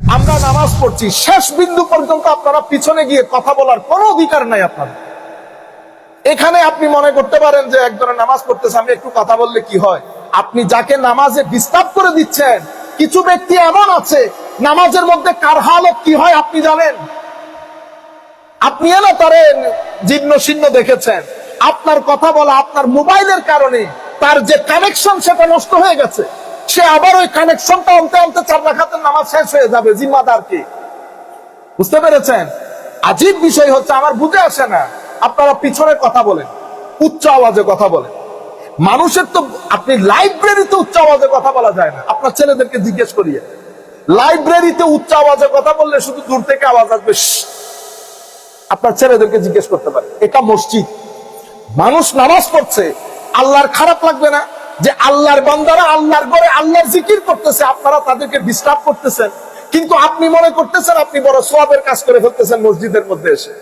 আমরা নামাজ পড়ছি, শেষ বিন্দু পর্যন্ত আপনারা পিছনে গিয়ে কথা বলার কোনো অধিকার নাই আপনাদের। এখানে আপনি মনে করতে পারেন যে একজনের নামাজ পড়তেছে, আমি একটু কথা বললে কি হয়? আপনি যাকে নামাজে ডিস্টার্ব করে দিচ্ছেন, কিছু ব্যক্তি এমন আছে, নামাজের মধ্যে কার হালত কি হয় আপনি জানেন? আপনি এলো তারে জীর্ণ শীর্ণ দেখেছেন। আপনার কথা বলা আপনার মোবাইলের কারণে তার যে কানেকশন সেটা নষ্ট হয়ে গেছে। সে আবার ওই কানেকশনটা আনতে আনতে চার রাখাতের নামাজ শেষ হয়ে যাবে জিম্মাদার কি বুঝতে পেরেছেন? আজীব বিষয় হচ্ছে, আমার বুঝে আসে না। আপনারা পিছনে কথা বলেন, উচ্চ আওয়াজে কথা বলেন। মানুষের তো, আপনি লাইব্রেরিতে উচ্চ আওয়াজে কথা বলা যায় না। আপনার ছেলেদেরকে জিজ্ঞেস করিয়ে। লাইব্রেরিতে উচ্চ আওয়াজে কথা বললে শুধু দূর থেকে আওয়াজ আসবে আপনার ছেলেদেরকে জিজ্ঞেস করতে পারে এটা মসজিদ? মানুষ নামাজ পড়ছে, আল্লাহর খারাপ লাগবে না? যে আল্লাহর বান্দারা আল্লাহর ঘরে আল্লাহর জিকির করতেছে, আপনারা তাদেরকে ডিস্টার্ব করতেছেন। কিন্তু আপনি মনে করতেছেন, আপনি বড় সোয়াবের কাজ করে ফেলতেছেন মসজিদের মধ্যে এসে।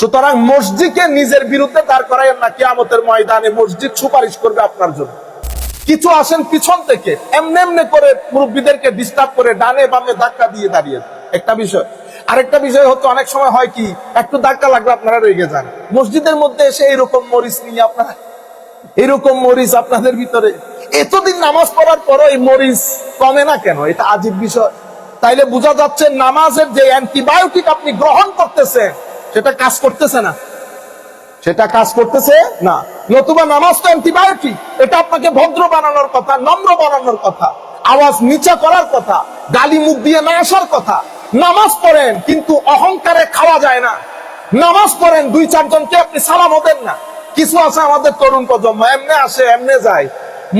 সুতরাং মসজিদকে নিজের বিরুদ্ধে দাঁড় করাইয়েন না, কিয়ামতের ময়দানে মসজিদ সুপারিশ করবে আপনার জন্য। কিছু আসেন পিছন থেকে, এমনি এমনি করে মুরব্বীদেরকে ডিস্টার্ব করে ডানে বামে ধাক্কা দিয়ে দাঁড়িয়ে একটা বিষয়। আরেকটা বিষয় হচ্ছে, অনেক সময় হয় কি, একটু ধাক্কা লাগলে আপনারা রেগে যান। মসজিদের মধ্যে এসে এরকম মরিচ নিয়ে আপনারা এরকম মরিচ আপনাদের ভিতরে। এতদিন নামাজ পড়ার পরও এই মরিচ কমে না কেন? এটা আজীব বিষয়। তাইলে বোঝা যাচ্ছে নামাজের যে অ্যান্টিবায়োটিক আপনি গ্রহণ করতেছেন, সেটা কাজ করতেছে না। সেটা কাজ করতেছে না। নতুবা নামাজ তো অ্যান্টিবায়োটিক। এটা আপনাকে ভদ্র বানানোর কথা, নম্র বানানোর কথা, আওয়াজ নিচা করার কথা, গালি মুখ দিয়ে না আসার কথা। নামাজ পড়েন, কিন্তু অহংকারে খাওয়া যায় না। নামাজ পড়েন দুই চারজনকে আপনি সালাম হতেন না। কিছু আছে আমাদের তরুণ প্রজন্ম, এমনি আসে, এমনি যায়।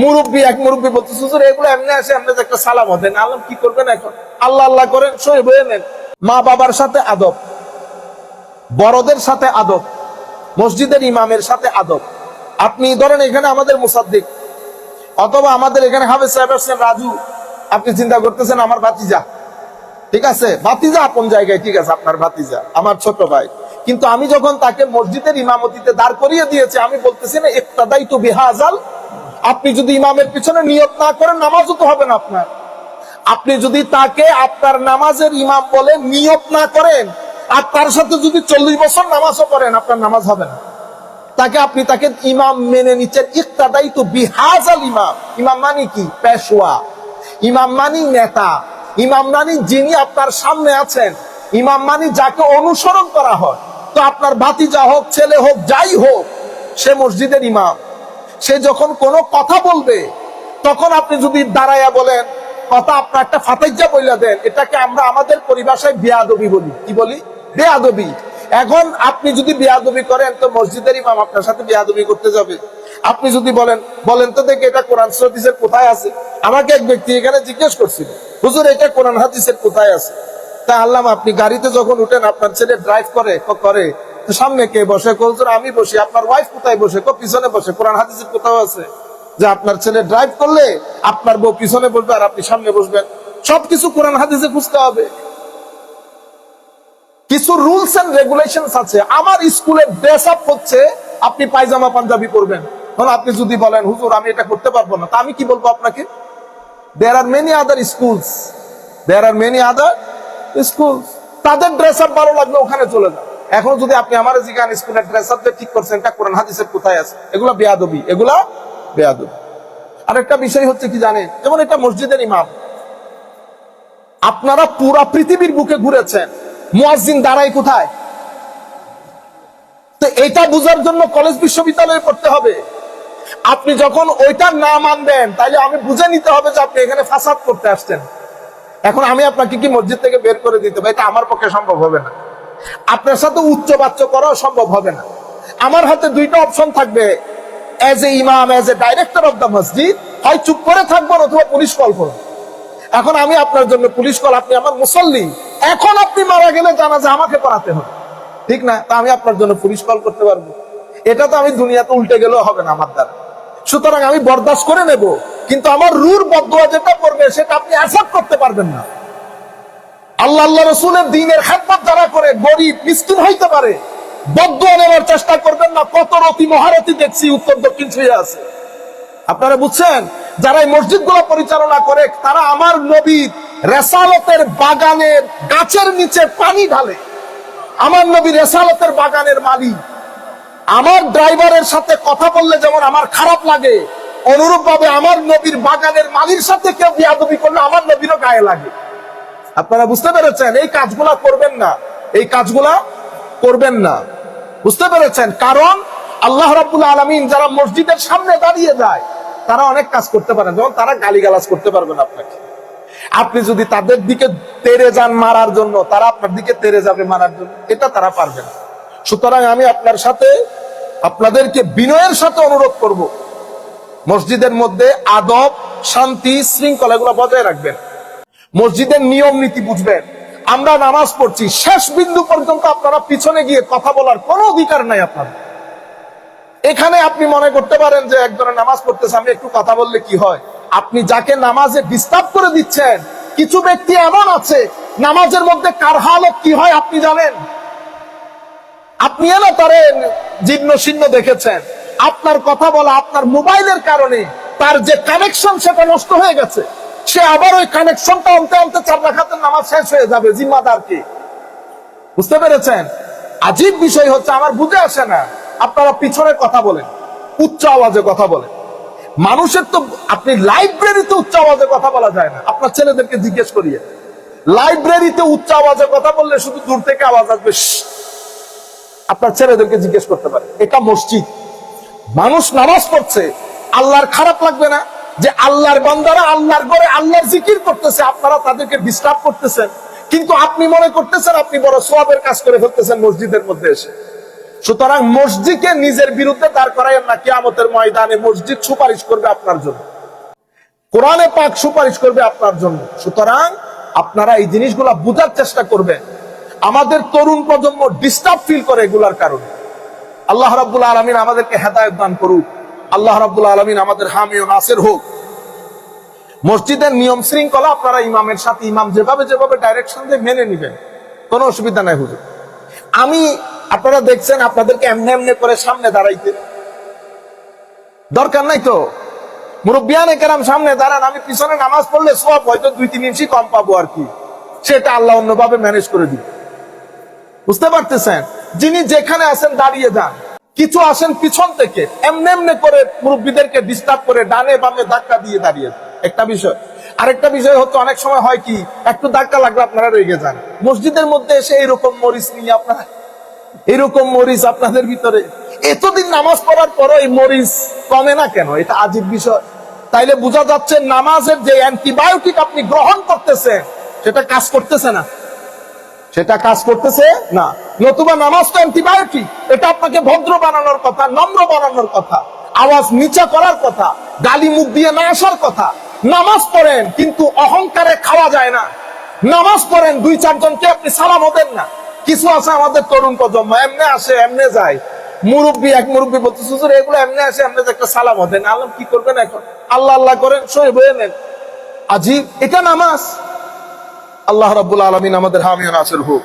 মুরব্বী, এক মুরব্বী বলতে হুজুর, এগুলো এমনি আসে, এমনি একটা সালাম হতেন আলম কি করবেন এখন? আল্লাহ আল্লাহ করেন সই বয়ে নেন। মা বাবার সাথে আদব, বড়দের সাথে আদব, মসজিদের ইমামের সাথে আদব। আপনি ধরেন এখানে আমাদের মুসাদ্দিক, অথবা আমাদের এখানে হাফেজ সাহেব আসছেন রাজু। আপনি চিন্তা করতেছেন, আমার ভাতিজা। ঠিক আছে? ভাতিজা আপন জায়গায়, ঠিক আছে, আপনার ভাতিজা, আমার ছোট ভাই। কিন্তু আমি যখন তাকে মসজিদের ইমামতিতে দাঁড় করিয়ে দিয়েছি, আমি বলতেছি না একটাদাই তো বেহাজাল আপনি যদি ইমামের পিছনে নিয়ত না করেন, নামাজও তো হবে না আপনার। আপনি যদি তাকে আপনার নামাজের ইমাম বলে নিয়ত না করেন, আর তার সাথে যদি চল্লিশ বছর নামাজও করেন, আপনার নামাজ হবে না। তাকে আপনি তাকে ইমাম মেনে নিচ্ছেন ইকতাদাই তো বিহাজাল ইমাম। ইমাম মানে কি? পেশোয়া ইমাম মানি নেতা। ইমাম মানি যিনি আপনার সামনে আছেন। ইমাম মানি যাকে অনুসরণ করা হয়। তো আপনার ভাতিজা হোক, ছেলে হোক, যাই হোক, সে মসজিদের ইমাম। সে যখন কোনো কথা বলবে, তখন আপনি যদি দাঁড়াইয়া বলেন, কথা আপনার একটা ফাতাইজা বইলা দেন, এটাকে আমরা আমাদের পরিভাষায় বেয়াদবি বলি। কি বলি? বেয়াদবি। এখন আপনি যদি বেয়াদবি করেন, তো মসজিদের ইমাম আপনার সাথে বেয়াদবি করতে যাবে। আপনি যদি বলেন বলেন তো দেখে এটা কোরআন হাদিসের কোথায় আছে? আমাকে এক ব্যক্তি এখানে জিজ্ঞেস করছিল, হুজুর, এটা কোরআন হাদিসের কোথায় আছে? তা আল্লাহ আপনি গাড়িতে যখন উঠেন, আপনার ছেলে ড্রাইভ করে করে সামনে কে বসে? কো আমি বসি, আপনার ওয়াইফ কোথায় বসে? কো পিছনে বসে? কোরআন হাদিসের কোথাও আছে যে আপনার ছেলে ড্রাইভ করলে আপনার বউ পিছনে বসবে আর আপনি সামনে বসবেন। সবকিছু কোরআন হাদিসে খুঁজতে হবে। কিছু রুলস এন্ড রেগুলেশন আছে। আমার স্কুলে ড্রেস আপ হচ্ছে, আপনি পায়জামা, পাঞ্জাবি পরবেন। তাহলে আপনি যদি বলেন, হুজুর, আমি এটা করতে পারব না। তা আমি কি বলব আপনাকে? There are many other schools there are many other schools তাদের ড্রেস আপ ভালো লাগলে ওখানে চলে যান এখন যদি আপনি আমার জিজ্ঞান স্কুলের ড্রেস আপ যে ঠিক করছেন, এটা কোরআন হাদিসের কোথায় আছে? এগুলো বেয়াদবি, এগুলা বেয়াদবি। আরেকটা বিষয় হচ্ছে কি জানেন? যেমন এটা মসজিদের ইমাম। আপনারা পুরা পৃথিবীর বুকে ঘুরেছেন। মুয়াজ্জিন দাঁড়ায় কোথায়? তো এটা বুঝার জন্য কলেজ বিশ্ববিদ্যালয়ে পড়তে হবে। আপনি যখন ওইটা না মানবেন তাহলে আমি বুঝে নিতে হবে যে আপনি এখানে ফাসাদ করতে আসছেন। এখন আমি আপনাকে কি মসজিদ থেকে বের করে দিতে এটা আমার পক্ষে সম্ভব হবে না। আপনার সাথে উচ্চ বাচ্চ করাও সম্ভব হবে না। আমার হাতে দুইটা অপশন থাকবে। এজ এ ইমাম as a director of the মসজিদ হয় চুপ করে থাকবেন অথবা পুলিশ কল করুন এখন আমি আপনার জন্য পুলিশ কল আপনি আমার মুসল্লি। এখন আপনি মারা গেলে জানা যে আমাকে পড়াতে হবে। ঠিক না? তা আমি আপনার জন্য পুলিশ কল করতে পারব। এটা তো আমি দুনিয়াতে উল্টে গেলেও হবে না আমার দ্বারা। সুতরাং আমি বরদাস্ত করে নেব। কিন্তু আমার রুর বদুয়া যেটা করবে, সেটা আপনি অ্যাকসেপ্ট করতে পারবেন না। আল্লাহ আল্লাহ রসুলের দিনের খেদমত যারা করে, গরিব, মিসকিন হইতে পারে, বদুয়া নেওয়ার চেষ্টা করবেন না। কত রতি মহারতি দেখছি, উত্তর দক্ষিণ ছুঁয়ে আছে। আপনারা বুঝছেন? যারা এই মসজিদগুলো পরিচালনা করে, তারা আমার নবী রেসালতের বাগানের গাছের নিচে পানি ঢালে। আমার নবী রেসালতের বাগানের মালিক। আমার ড্রাইভারের সাথে কথা বললে যেমন আমার খারাপ লাগে অনুরূপ ভাবে আমার নবীর বাগানের মালির সাথে কেউ বিয়াদবি করলে আমার নবীরও গায়ে লাগে। আপনারা বুঝতে পেরেছেন, এই কাজগুলা করবেন না। এই কাজগুলা করবেন না। বুঝতে পেরেছেন? কারণ আল্লাহ রাব্বুল আলামিন যারা মসজিদের সামনে দাঁড়িয়ে যায়, তারা অনেক কাজ করতে পারেন যেমন তারা গালিগালাজ করতে পারবেন আপনাকে। আপনি যদি তাদের দিকে তেরে যান মারার জন্য, তারা আপনার দিকে তেরে যাবে মারার জন্য। এটা তারা পারবে না। সুতরাং আমি আপনার সাথে, আপনাদেরকে বিনয়ের সাথে অনুরোধ করব। মসজিদের মধ্যে আদব, শান্তি, শৃঙ্খলা এগুলো বজায় রাখবেন। মসজিদের নিয়ম, নীতি বুঝবেন। আমরা নামাজ পড়ছি, শেষ বিন্দু পর্যন্ত আপনারা পিছনে গিয়ে কথা বলার কোনো অধিকার নাই আপনার। এখানে আপনি মনে করতে পারেন যে একজনের নামাজ পড়তেছে, আমি একটু কথা বললে কি হয়? আপনি যাকে নামাজে ডিস্টার্ব করে দিচ্ছেন, কিছু ব্যক্তি এমন আছে, নামাজের মধ্যে কার হালত কি হয় আপনি জানেন? আপনি না তারে জীর্ণ শীর্ণ দেখেছেন। আপনার কথা বলা আপনার মোবাইলের কারণে তার যে কানেকশন সেটা নষ্ট হয়ে গেছে। সে আবার ওই কানেকশনটা আনতে আনতে চার রাখাতের নামাজ শেষ হয়ে যাবে জিম্মাদার কি বুঝতে পেরেছেন? আজীব বিষয় হচ্ছে, আমার বুঝে আসে না। আপনারা পিছনে কথা বলেন, উচ্চ আওয়াজে কথা বলেন। মানুষের তো, আপনি লাইব্রেরিতে উচ্চ আওয়াজে কথা বলা যায় না। আপনার ছেলেদেরকে জিজ্ঞেস করিয়ে। লাইব্রেরিতে উচ্চ আওয়াজে কথা বললে শুধু দূর থেকে আওয়াজ আসবে আপনার ছেলেদেরকে জিজ্ঞেস করতে পারে, এটা মসজিদ? মানুষ নামাজ পড়ছে, আল্লাহর খারাপ লাগবে না? যে আল্লাহর বান্দারা আল্লাহর ঘরে আল্লাহর জিকির করতেছে, আপনারা তাদেরকে ডিস্টার্ব করতেছেন। কিন্তু আপনি মনে করতেছেন, আপনি বড় সোয়াবের কাজ করে ফেলতেছেন মসজিদের মধ্যে এসে। সুতরাং মসজিদকে নিজের বিরুদ্ধে দাঁড় করাইয়েন না, কিয়ামতের ময়দানে মসজিদ সুপারিশ করবে আপনার জন্য। কোরআনে পাক সুপারিশ করবে আপনার জন্য। সুতরাং আপনারা এই জিনিসগুলা বোঝার চেষ্টা করবেন। আমাদের তরুণ প্রজন্ম ডিস্টার্ব ফিল করে এগুলার কারণে। আল্লাহ রাব্বুল আলমিন আমাদেরকে হেদায়ত দান করুক। আল্লাহ রাব্বুল আলমিন আমাদের হামি ও নাসের হোক। মসজিদের নিয়ম শৃঙ্খলা আপনারা ইমামের সাথে, ইমাম যেভাবে যেভাবে ডাইরেকশন দিয়ে মেনে নিবেন, কোনো অসুবিধা নাই হুজুর। আমি, আপনারা দেখছেন, আপনাদেরকে এমনি এমনি করে সামনে দাঁড়াইতে। দরকার নাই তো? মুরব্বিয়ানে কেরাম সামনে দাঁড়ান, আমি পিছনে নামাজ পড়লে সব হয়তো দুই তিন ইঞ্চি কম পাবো আর কি। সেটা আল্লাহ অন্যভাবে ম্যানেজ করে দিবে। বুঝতে পারতেছেন? যিনি যেখানে আছেন দাঁড়িয়ে যান। কিছু আসেন পিছন থেকে, এমনি এমনি করে মুরব্বীদেরকে ডিস্টার্ব করে ডানে বামে ধাক্কা দিয়ে দাঁড়িয়ে। একটা বিষয়। আরেকটা বিষয় হচ্ছে, অনেক সময় হয় কি, একটু ধাক্কা লাগলে আপনারা রেগে যান। মসজিদের মধ্যে এসে এরকম মরিচ নিয়ে আপনারা এরকম মরিচ আপনাদের ভিতরে। এতদিন নামাজ পড়ার পরও এই মরিচ কমে না কেন? এটা আজীব বিষয়। তাইলে বোঝা যাচ্ছে, নামাজের যে অ্যান্টিবায়োটিক আপনি গ্রহণ করতেছেন, সেটা কাজ করতেছে না। সেটা কাজ করতেছে না। নতুবা নামাজ তো অ্যান্টিবায়োটিক এটা আপনাকে ভদ্র বানানোর কথা, নম্র বানানোর কথা, আওয়াজ নিচা করার কথা, গালি মুখ দিয়ে না আসার কথা। নামাজ পড়েন, কিন্তু অহংকারে খাওয়া যায় না। নামাজ পড়েন, দুই, চারজনকে আপনি সালাম দেন না। কিছু আছে আমাদের তরুণ প্রজন্ম, এমনি আসে, এমনি যায়। মুরব্বী, এক মুরব্বী বলতে হুজুর, এগুলো এমনি আসে, এমনি একটা সালাম দেন আলম কি করবেন এখন? আল্লাহ আল্লাহ করেন সই বয়ে নেন। আজিব, এটা নামাজ। আল্লাহ রাবুল আলমিন আমাদের হামিও নাসের হোক।